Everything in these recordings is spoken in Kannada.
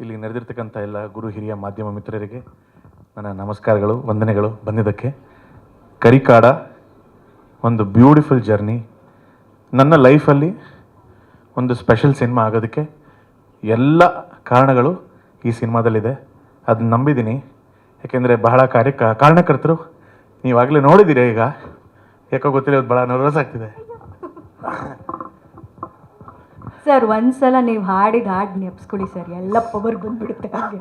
ಇಲ್ಲಿ ನಡೆದಿರ್ತಕ್ಕಂಥ ಎಲ್ಲ ಗುರು ಹಿರಿಯ ಮಾಧ್ಯಮ ಮಿತ್ರರಿಗೆ ನನ್ನ ನಮಸ್ಕಾರಗಳು, ವಂದನೆಗಳು ಬಂದಿದ್ದಕ್ಕೆ. ಕರಿಕಾಡ, ಒಂದು ಬ್ಯೂಟಿಫುಲ್ ಜರ್ನಿ ನನ್ನ ಲೈಫಲ್ಲಿ ಒಂದು ಸ್ಪೆಷಲ್ ಸಿನಿಮಾ ಆಗೋದಕ್ಕೆ ಎಲ್ಲ ಕಾರಣಗಳು ಈ ಸಿನಿಮಾದಲ್ಲಿದೆ ಅದನ್ನ ನಂಬಿದ್ದೀನಿ. ಯಾಕೆಂದರೆ ಬಹಳ ಕಾರ್ಯ, ಕಾರಣಕರ್ತರು ನೀವಾಗಲೇ ನೋಡಿದ್ದೀರಿ ಈಗ? ಯಾಕೋ ಗೊತ್ತಿಲ್ಲ ಅದು ಭಾಳ ನರ್ವಸ್ ಆಗ್ತಿದೆ. ಸರ್, ಒಂದ್ಸಲ ನೀವು ಹಾಡಿದ ಹಾಡು ನೆಪ್ಸ್ಕೊಳ್ಳಿ ಸರ್. ಎಲ್ಲ ಪವರ್ ಬಂದ್ಬಿಡುತ್ತೆ ಹಾಗೆ.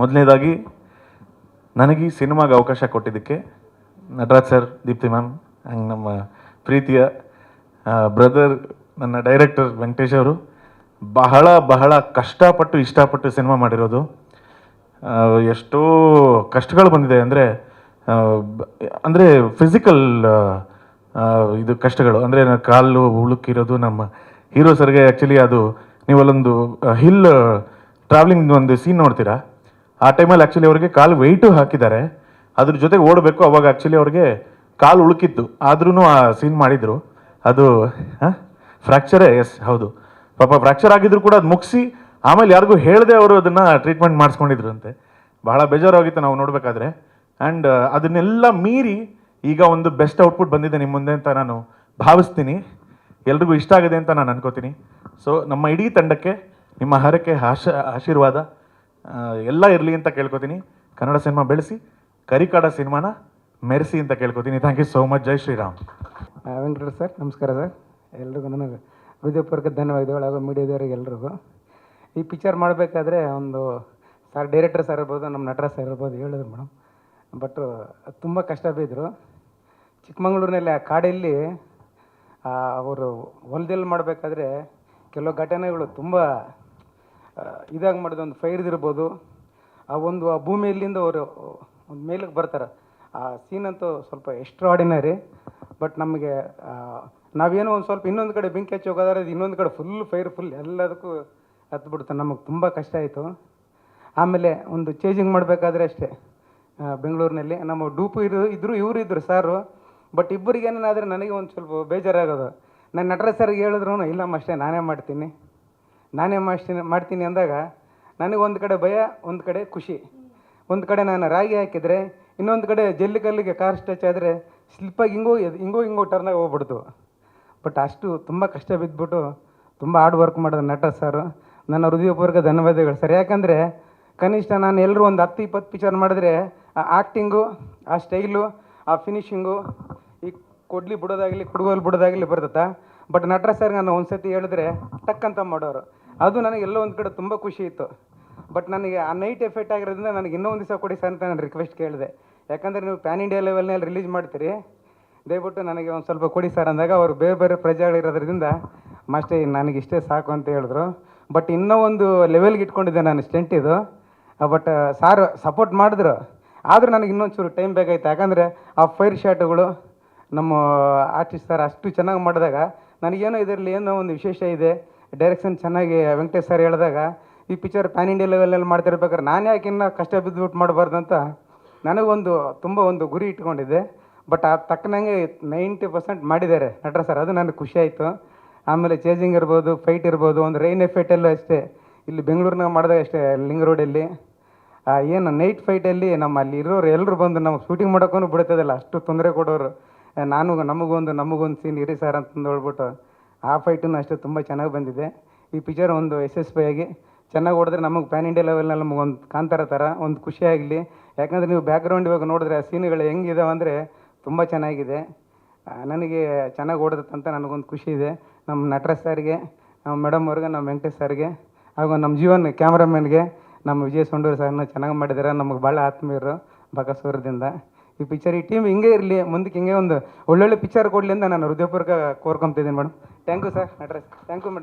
ಮೊದಲನೇದಾಗಿ, ನನಗೆ ಈ ಸಿನಿಮಾಗೆ ಅವಕಾಶ ಕೊಟ್ಟಿದ್ದಕ್ಕೆ ನಟರಾಜ್ ಸರ್, ದೀಪ್ತಿ ಮ್ಯಾಮ್, ಹಂಗೆ ನಮ್ಮ ಪ್ರೀತಿಯ ಬ್ರದರ್ ನನ್ನ ಡೈರೆಕ್ಟರ್ ವೆಂಕಟೇಶ್ ಅವರು ಬಹಳ ಬಹಳ ಕಷ್ಟಪಟ್ಟು ಇಷ್ಟಪಟ್ಟು ಸಿನಿಮಾ ಮಾಡಿರೋದು. ಎಷ್ಟೋ ಕಷ್ಟಗಳು ಬಂದಿದೆ ಅಂದರೆ ಅಂದರೆ ಫಿಸಿಕಲ್ ಇದು ಕಷ್ಟಗಳು. ಅಂದರೆ ಕಾಲು ಉಳುಕಿರೋದು ನಮ್ಮ ಹೀರೋ ಸರ್ಗೆ ಆ್ಯಕ್ಚುಲಿ ಅದು ನೀವು ಅಲ್ಲೊಂದು ಹಿಲ್ ಟ್ರಾವೆಲಿಂಗ್ ಒಂದು ಸೀನ್ ನೋಡ್ತೀರಾ? ಆ ಟೈಮಲ್ಲಿ ಆ್ಯಕ್ಚುಲಿ ಅವ್ರಿಗೆ ಕಾಲು ವೆಯ್ಟು ಹಾಕಿದ್ದಾರೆ. ಅದ್ರ ಜೊತೆಗೆ ಓಡಬೇಕು, ಅವಾಗ ಆ್ಯಕ್ಚುಲಿ ಅವ್ರಿಗೆ ಕಾಲು ಉಳುಕಿತ್ತು. ಆದ್ರೂ ಆ ಸೀನ್ ಮಾಡಿದರು. ಅದು ಫ್ರ್ಯಾಕ್ಚರೇ ಎಸ್ ಹೌದು. ಪಾಪ ಫ್ರ್ಯಾಕ್ಚರ್ ಆಗಿದ್ರು ಕೂಡ ಅದು ಮುಗಿಸಿ, ಆಮೇಲೆ ಯಾರಿಗೂ ಹೇಳದೆ ಅವರು ಅದನ್ನು ಟ್ರೀಟ್ಮೆಂಟ್ ಮಾಡಿಸ್ಕೊಂಡಿದ್ರು ಅಂತೆ ಬಹಳ ಬೇಜಾರಾಗಿತ್ತು ನಾವು ನೋಡಬೇಕಾದ್ರೆ. ಆ್ಯಂಡ್ ಅದನ್ನೆಲ್ಲ ಮೀರಿ ಈಗ ಒಂದು ಬೆಸ್ಟ್ ಔಟ್ಪುಟ್ ಬಂದಿದೆ ನಿಮ್ಮ ಮುಂದೆ ಅಂತ ನಾನು ಭಾವಿಸ್ತೀನಿ. ಎಲ್ರಿಗೂ ಇಷ್ಟ ಆಗಿದೆ ಅಂತ ನಾನು ಅನ್ಕೋತೀನಿ. ಸೊ ನಮ್ಮ ಇಡೀ ತಂಡಕ್ಕೆ, ನಿಮ್ಮ ಹರಕೆ, ಆಶ, ಆಶೀರ್ವಾದ ಎಲ್ಲ ಇರಲಿ ಅಂತ ಕೇಳ್ಕೊತೀನಿ. ಕನ್ನಡ ಸಿನಿಮಾ ಬೆಳೆಸಿ, ಕರಿಕಾಡ ಸಿನಿಮಾನ ಮೆರೆಸಿ ಅಂತ ಕೇಳ್ಕೊತೀನಿ. ಥ್ಯಾಂಕ್ ಯು ಸೋ ಮಚ್ ಜೈ ಶ್ರೀರಾಮ್. ವೆಂಕಟೇಶ್ ಸರ್, ನಮಸ್ಕಾರ ಸರ್. ಎಲ್ರಿಗೂ ನನಗೆ ಹೃದಯಪೂರ್ವಕ ಧನ್ಯವಾದಗಳು ಹಾಗೂ ಮೀಡಿಯಾದವರಿಗೆ ಎಲ್ರಿಗೂ. ಈ ಪಿಕ್ಚರ್ ಮಾಡಬೇಕಾದ್ರೆ ಒಂದು ಸರ್ ಡೈರೆಕ್ಟರ್ ಸರ್ ಇರ್ಬೋದು, ನಮ್ಮ ನಟರ ಸರ್ ಇರ್ಬೋದು ಹೇಳಿದ್ರು ಮೇಡಮ್. ಬಟ್ ತುಂಬ ಕಷ್ಟ ಬಿದ್ದರು ಚಿಕ್ಕಮಂಗ್ಳೂರಿನಲ್ಲಿ ಆ ಕಾಡಲ್ಲಿ ಅವರು ಹೊಲದಲ್ಲಿ ಮಾಡಬೇಕಾದ್ರೆ ಕೆಲವು ಘಟನೆಗಳು ತುಂಬ ಇದಾಗಿ ಮಾಡಿದ ಒಂದು ಫೈರ್ ಇರ್ಬೋದು. ಆ ಒಂದು, ಆ ಭೂಮಿಯಲ್ಲಿಂದ ಅವರು ಒಂದು ಮೇಲಕ್ಕೆ ಬರ್ತಾರೆ. ಆ ಸೀನ್ ಅಂತೂ ಸ್ವಲ್ಪ ಎಕ್ಸ್ಟ್ರಾಡಿನರಿ ಬಟ್ ನಮಗೆ ನಾವೇನೋ ಒಂದು ಸ್ವಲ್ಪ ಇನ್ನೊಂದು ಕಡೆ ಬೆಂಕಿ ಹಚ್ಚಿ ಹೋಗೋದಾದ್ರೆ ಅದು ಇನ್ನೊಂದು ಕಡೆ ಫುಲ್ ಫೈರ್ ಫುಲ್ ಎಲ್ಲದಕ್ಕೂ ಹತ್ಬಿಡುತ್ತೆ. ನಮಗೆ ತುಂಬ ಕಷ್ಟ ಆಯಿತು. ಆಮೇಲೆ ಒಂದು ಚೇಂಜಿಂಗ್ ಮಾಡಬೇಕಾದ್ರೆ ಅಷ್ಟೇ. ಬೆಂಗಳೂರಿನಲ್ಲಿ. ನಮ್ಮ ಡೂಪು ಇರು, ಇದ್ರು, ಇವರು ಇದ್ದರು ಸಾರು. ಬಟ್ ಇಬ್ಬರಿಗೆ ಏನಾದರೆ ನನಗೆ ಒಂದು ಸ್ವಲ್ಪ ಬೇಜಾರಾಗೋದು. ನಾನು ನಟರಾಜ್ ಸರ್ಗೆ ಹೇಳಿದ್ರು ಇಲ್ಲಮ್ಮ ಅಷ್ಟೇ, ನಾನೇ ಮಾಡ್ತೀನಿ. ನಾನೇ ಮಾಡ್ತೀನಿ ಮಾಡ್ತೀನಿ ಅಂದಾಗ, ನನಗೆ ಒಂದು ಕಡೆ ಭಯ, ಒಂದು ಕಡೆ ಖುಷಿ. ಒಂದು ಕಡೆ ನಾನು ರಾಗಿ ಹಾಕಿದರೆ, ಇನ್ನೊಂದು ಕಡೆ ಜಲ್ಲಿ ಕಲ್ಲಿಗೆ ಕಾರ್ ಸ್ಟಚ್ ಆದರೆ ಸ್ಲಿಪ್ಪಾಗಿ ಹಿಂಗೋ ಹಿಂಗೋ ಹಿಂಗೋ ಟರ್ನಾಗಿ ಹೋಗ್ಬಿಡ್ತು. ಬಟ್ ಅಷ್ಟು ತುಂಬ ಕಷ್ಟ ಬಿದ್ದುಬಿಟ್ಟು ತುಂಬ ಹಾರ್ಡ್ ವರ್ಕ್ ಮಾಡಿದ ನಟ ಸರ್ ನನ್ನ ಹೃದಯಪೂರ್ವಕ ಧನ್ಯವಾದಗಳು ಸರ್ ಯಾಕಂದರೆ, ಕನಿಷ್ಠ ನಾನು ಎಲ್ಲರೂ ಒಂದು ಹತ್ತು, ಇಪ್ಪತ್ತು ಪಿಕ್ಚರ್ ಮಾಡಿದ್ರೆ ಆ ಆ್ಯಕ್ಟಿಂಗು ಆ ಸ್ಟೈಲು ಆ ಫಿನಿಶಿಂಗು ಈ ಕೊಡ್ಲಿ ಬಿಡೋದಾಗಲಿ, ಕುಡುಗೋಲು ಬಿಡೋದಾಗಲಿ ಬರುತ್ತಾ ಬಟ್ ನಟರ ಸರ್ ನಾನು ಒಂದು ಸತಿ ಹೇಳಿದ್ರೆ ತಕ್ಕಂತ ಮಾಡೋರು. ಅದು ನನಗೆ ಎಲ್ಲೋ ಒಂದು ಕಡೆ ತುಂಬ ಖುಷಿ ಇತ್ತು. ಬಟ್ ನನಗೆ ಆ ನೈಟ್ ಎಫೆಕ್ಟ್ ಆಗಿರೋದ್ರಿಂದ ನನಗೆ ಇನ್ನೂ ಒಂದು ದಿವಸ ಕೊಡಿ ಸರ್ ಅಂತ ನಾನು ರಿಕ್ವೆಸ್ಟ್ ಕೇಳಿದೆ. ಯಾಕಂದರೆ ನೀವು ಪ್ಯಾನ್ ಇಂಡಿಯಾ ಲೆವೆಲ್ನಲ್ಲಿ ರಿಲೀಸ್ ಮಾಡ್ತೀರಿ, ದಯವಿಟ್ಟು ನನಗೆ ಒಂದು ಸ್ವಲ್ಪ ಕೊಡಿ ಸರ್ ಅಂದಾಗ ಅವರು ಬೇರೆ ಬೇರೆ ಪ್ರಜೆಗಳಿರೋದ್ರಿಂದ ಮಾಸ್ಟೇ ನನಗೆ ಇಷ್ಟೇ ಸಾಕು ಅಂತ ಹೇಳಿದ್ರು. ಬಟ್ ಇನ್ನೂ ಒಂದು ಲೆವೆಲ್ಗೆ ಇಟ್ಕೊಂಡಿದ್ದೆ ನಾನು ಸ್ಟೆಂಟ್ ಇದು. ಬಟ್ ಸಾರು ಸಪೋರ್ಟ್ ಮಾಡಿದ್ರು. ಆದರೂ ನನಗೆ ಇನ್ನೊಂಚೂರು ಟೈಮ್ ಬೇಕಾಯ್ತು. ಯಾಕಂದರೆ ಆ ಫೈರ್ ಶಾಟ್ಗಳು ನಮ್ಮ ಆರ್ಟಿಸ್ಟ್ ಸರ್ ಅಷ್ಟು ಚೆನ್ನಾಗಿ ಮಾಡಿದಾಗ ನನಗೇನೋ ಇದರಲ್ಲಿ ಏನೋ ಒಂದು ವಿಶೇಷ ಇದೆ. ಡೈರೆಕ್ಷನ್ ಚೆನ್ನಾಗಿ ವೆಂಕಟೇಶ್ ಸರ್ ಹೇಳಿದಾಗ, ಈ ಪಿಕ್ಚರ್ ಪ್ಯಾನ್ ಇಂಡಿಯಾ ಲೆವೆಲಲ್ಲಿ ಮಾಡ್ತಿರ್ಬೇಕಾದ್ರೆ ನಾನು ಯಾಕೆ ಇನ್ನೂ ಕಷ್ಟ ಬಿದ್ದುಬಿಟ್ಟು ಮಾಡಬಾರ್ದು ಅಂತ ನನಗೊಂದು ತುಂಬ ಒಂದು ಗುರಿ ಇಟ್ಕೊಂಡಿದ್ದೆ. ಬಟ್ ಆ ತಕ್ಕನಂಗೆ ನೈಂಟಿ ಪರ್ಸೆಂಟ್ ಮಾಡಿದ್ದಾರೆ ನಟರ ಸರ್ ಅದು ನನಗೆ ಖುಷಿ ಆಯಿತು. ಆಮೇಲೆ ಚೇಜಿಂಗ್ ಇರ್ಬೋದು ಫೈಟ್ ಇರ್ಬೋದು, ಒಂದು ರೈನ್ ಎಫೆಕ್ಟಲ್ಲೂ ಅಷ್ಟೇ. ಇಲ್ಲಿ ಬೆಂಗಳೂರಿನಾಗ ಮಾಡಿದಾಗ ಅಷ್ಟೇ, ಲಿಂಗ್ ರೋಡಲ್ಲಿ ಏನು ನೈಟ್ ಫೈಟಲ್ಲಿ ನಮ್ಮ ಅಲ್ಲಿ ಇರೋರು ಎಲ್ಲರೂ ಬಂದು ನಮಗೆ ಶೂಟಿಂಗ್ ಮಾಡೋಕ್ಕೂ ಬಿಡ್ತದಿಲ್ಲ, ಅಷ್ಟು ತೊಂದರೆ ಕೊಡೋರು. ನಾನು ನಮಗೊಂದು ನಮಗೊಂದು ಸೀನ್ ಇರಿ ಸರ್ ಅಂತಂದು ಹೇಳ್ಬಿಟ್ಟು ಆ ಫೈಟನ್ನು ಅಷ್ಟೇ ತುಂಬ ಚೆನ್ನಾಗಿ ಬಂದಿದೆ. ಈ ಪಿಕ್ಚರ್ ಒಂದು ಯಶಸ್ವಿಯಾಗಿ ಚೆನ್ನಾಗಿ ಹೊಡೆದ್ರೆ ನಮಗೆ ಪ್ಯಾನ್ ಇಂಡಿಯಾ ಲೆವೆಲ್ನಲ್ಲಿ ಒಂದು ಕಾಂತಾರ ಥರ ಒಂದು ಖುಷಿಯಾಗಲಿ ಯಾಕಂದರೆ ನೀವು ಬ್ಯಾಕ್ಗ್ರೌಂಡ್ ಇವಾಗ ನೋಡಿದ್ರೆ ಆ ಸೀನ್ಗಳು ಹೆಂಗಿದಾವೆ ಅಂದರೆ ತುಂಬ ಚೆನ್ನಾಗಿದೆ. ನನಗೆ ಚೆನ್ನಾಗಿ ಓಡದತ್ತಂತ ನನಗೊಂದು ಖುಷಿ ಇದೆ. ನಮ್ಮ ನಟರ ಸರ್ಗೆ ನಮ್ಮ ಮೇಡಮ್ ಅವ್ರಿಗೆ, ನಮ್ಮ ವೆಂಕಟೇಶ್ ಸರ್ಗೆ ಹಾಗೂ ನಮ್ಮ ಜೀವನ್ ಕ್ಯಾಮ್ರಾಮನ್ಗೆ ನಮ್ಮ ವಿಜಯ್ ಸೊಂಡೂರು ಸರ್ನ ಚೆನ್ನಾಗಿ ಮಾಡಿದ್ದಾರೆ ನಮಗೆ ಭಾಳ ಆತ್ಮೀಯರು ಬಕಸೂರದಿಂದ. ಈ ಪಿಕ್ಚರ್ ಈ ಟೀಮ್ ಹಿಂಗೆ ಇರಲಿ, ಮುಂದಕ್ಕೆ ಹಿಂಗೆ ಒಂದು ಒಳ್ಳೊಳ್ಳೆ ಪಿಕ್ಚರ್ ಕೊಡಲಿ ಅಂತ ನಾನು ಹೃದಯಪೂರ್ವಕ ಕೋರ್ಕೊತಿದ್ದೀನಿ madam thank you sir address thank you madam